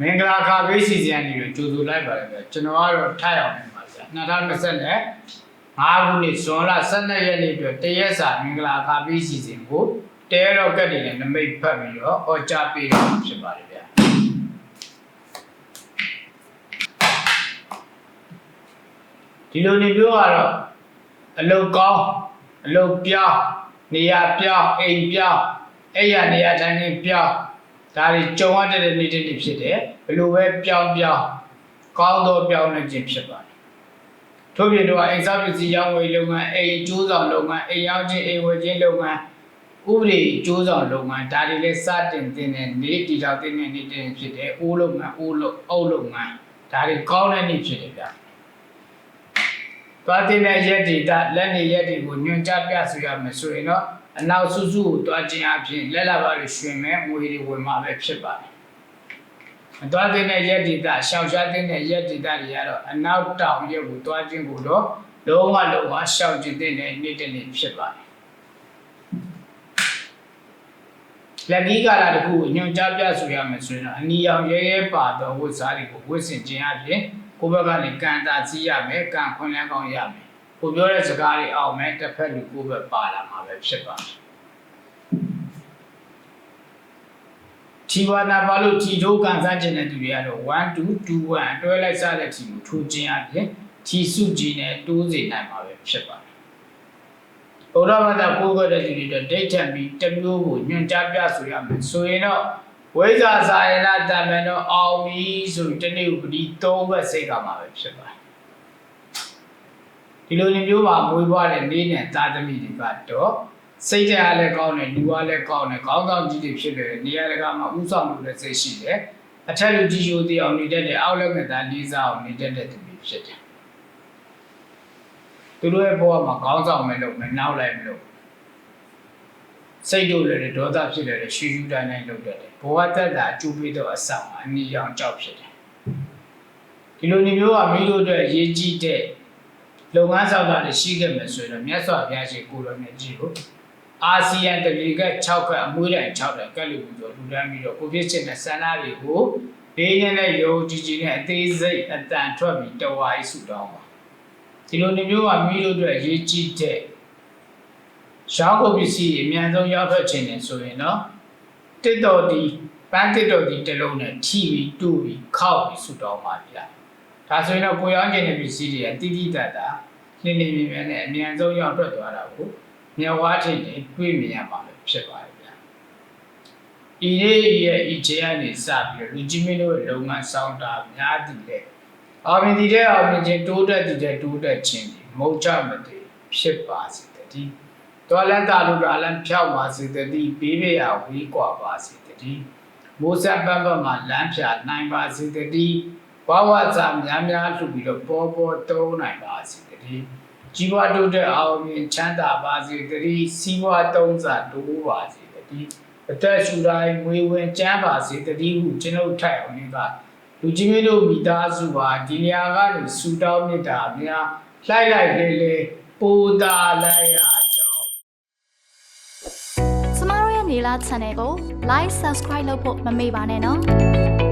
မင်္ဂလာခါပေးစီစဉ်နေပြီးကြိုဆိုလိုက်ပါတယ်ဗျာကျွန်တော်ကတော့ထိုက်အောင်နေပါဗျာ2020နဲ့5ခုနှစ်ဇွန်လ12ရက်နေ့အတွက်တရက်စာမင်္ဂလာခါပေးစီစဉ်ကိုတဲတော့ကတ်တွေနဲ့နမိတ်ဖတ်ပြီးတော့ဟောကြားပေးရမှာဖြစ်ပါတယ်ဗျာဒီလိုနေပြောကတော့အလုတ်ကောင်းအလုတ်ပြောင်းနေရာပြောင်းအိမ်ပြောင်းအဲ့ရနေရာတိုင်းနဲ့ပြောင်း ဒါတွေကြုံရတဲ့နေ့တစ်နေ့ဖြစ်တယ်ဘယ်လိုပဲပြောင်းပြောင်းကောင်းသောပြောင်းလဲခြင်းဖြစ်ပါတယ်ထို့ပြင်တော့အိမ်စားပစ္စည်းရောင်းဝယ်လုပ်ငန်းအိမ်ကျိုးဆောင်လုပ်ငန်းအိမ်ရောင်းခြင်းအိမ်ဝယ်ခြင်းလုပ်ငန်းဥပဒေကျိုးဆောင်လုပ်ငန်းဒါတွေလည်းစတင်တင်တဲ့နေ့တီတောင်တင်တဲ့နေ့တစ်နေ့ဖြစ်တယ်အိုးလုပ်ငန်းအိုးလုပ်အုပ်လုပ်ငန်းဒါတွေကောင်းတဲ့နေ့ဖြစ်တယ်ဗျ သွားတင်တဲ့ရက်ဒေတာလက်နေရက်တွေကိုညွှန်ကြားပြဆိုရမယ်ဆိုရင်တော့အနောက်စုစုကိုတွားခြင်းအပြင်လက်လာပါလို့ရှင်မဲ့ငွေတွေဝင်มาပဲဖြစ်ပါတယ်။မတွားတဲ့ရက်ဒေတာရှောင်ရှားတဲ့ရက်ဒေတာတွေကတော့အနောက်တောင်ရက်ကိုတွားခြင်းကိုတော့လုံးဝလုံးဝရှောင်ကျင်တဲ့နေ့တစ်နေ့ဖြစ်ပါတယ်။လက်ကြီးကာလတစ်ခုကိုညွှန်ကြားပြဆိုရမယ်ဆိုရင်တော့အနီရောင်ရဲရဲပါသောဝတ်စားတွေကိုဝတ်ဆင်ခြင်းအပြင် ကိုယ့်ဘက်ကနေကံတာစီးရမယ်ကံခွန်လန်းကောင်းရမယ်ကိုပြောတဲ့စကားတွေအောင်မယ်တစ်ဖက်လူကိုယ့်ဘက်ပါလာမှာပဲဖြစ်ပါတယ်ချီဝါနာပါလို့ချီထိုးကန်စားခြင်းတဲ့သူတွေကတော့1 2 2 1အတွဲလိုက်စားတဲ့ချီကိုထိုးခြင်းအပြင်ချီစုကြည်နဲ့တိုးစေနိုင်မှာပဲဖြစ်ပါတယ်ဘုရားဘာသာကိုးကွယ်တဲ့သူတွေတော့ဒိဋ္ဌံပြီးတစ်မျိုးကိုညွှန်ကြားပြဆိုရမယ်ဆိုရင်တော့ ဝိဇ္ဇာစာယနာတမန်တော့အောင်ပြီဆိုပြီးတနေ့ကိုပတိ၃ဘက်စိတ်ကမှာပဲဖြစ်ပါတယ်ဒီလိုနေမျိုးမှာမွေးဖွားတဲ့နေ့နဲ့သားသမီးတွေကတော့စိတ်ဓာတ်လည်းကောင်းတယ်လူအားလည်းကောင်းတယ်ကောင်းကောင်းကြီးတွေဖြစ်တယ်နေရာတကာမှာဥဆောင်လို့လည်းစိတ်ရှိတယ်အထက်လူကြီးရိုးသေးအောင်နေတတ်တယ်အောက်လက်နဲ့သားလေးစားအောင်နေတတ်တဲ့သူတွေဖြစ်တယ်သူတို့ရဲ့ဘဝမှာကောင်းဆောင်မယ်လို့မနောက်လိုက်မလို့ စိတ်တို့လည်းဒေါသဖြစ်တယ်ရှူရှူတိုင်းတိုင်းလုပ်တတ်တယ်ဘဝတက်တာအကျိုးပေးတော့အဆောင်အနည်းအောင်ကြောက်ဖြစ်တယ်ဒီလိုနေမျိုးကမိတို့အတွက်ရေးကြည့်တဲ့လုပ်ငန်းဆောင်တာတွေရှိခဲ့မယ်ဆိုရင်တော့မြတ်စွာဘုရားရှင်ကိုလိုနဲ့ကြည့်လို့အာဆီယံတပြည်က6ခက်အမွေးတိုင်6တိုင်ကက်လူပြီးတော့လူတန်းပြီးတော့ကိုပြစ်ချင်တဲ့ဆန္ဒတွေကိုလေးရင်းနဲ့ယုံကြည်ကြည်နဲ့အသေးစိတ်အတန်ထွက်ပြီးတဝါးဆူတောင်းပါဒီလိုနေမျိုးကမိတို့အတွက်ရေးကြည့်တဲ့ ရှောင်းကုန်ပစ္စည်းအများဆုံးရောက်ထွက်ခြင်းနဲ့ဆိုရင်တော့တစ်တော်ဒီပန်းတစ်တော်ဒီတစ်လုံးနဲ့ထီပြီးတူပြီးခောက်ပြီးဆူတောင်းပါဗျာဒါဆိုရင်တော့ကိုရောင်းခြင်းတဲ့ပစ္စည်းတွေကတိတိတတ်တာလင်းလင်းမြင်မြင်နဲ့အများဆုံးရောက်ထွက်သွားတာကိုမြတ်ဝါထင်နေတွေ့မြင်ရမှာပဲဖြစ်ပါတယ်ဗျာဤရေးရဲ့ဤချေကနေစပြီးတော့လူကြီးမင်းတို့ရဲ့လုပ်ငန်းဆောင်တာများတည်တဲ့အောင်မြင်တည်တဲ့အောင်မြင်ခြင်းတိုးတက်တည်တဲ့တိုးတက်ခြင်းဒီမုတ်ချမတည်ဖြစ်ပါစေတည်း တော်လန်တာလူကလန်ဖြောက်ပါစေတည်းဘေးဘေးရဝေးကွာပါစေတည်းမိုးဆက်ပန်းပန်းမှာလမ်းဖြာနိုင်ပါစေတည်းဘဝစာများများလှူပြီးတော့ပေါ်ပေါ်တုံးနိုင်ပါစေတည်းជីវတိုးတက်အောင်မြင်ချမ်းသာပါစေတည်းစီးပွားတုံးစာတိုးပါစေတည်းအသက်ရှူတိုင်းငွေဝင်ကျန်းပါစေတည်းဟုကျွန်ုပ်ထိုက်အောင်ကလူကြီးမင်းတို့မိသားစုပါဒီနေရာကနေဆူတောင်းမြတ်တာများလှိုက်လိုက်လေလေပိုတာလိုက်ရ ကြောင်းကျမတို့ရဲ့နေလာ channel ကို like subscribe လုပ်ဖို့မမေ့ပါနဲ့နော်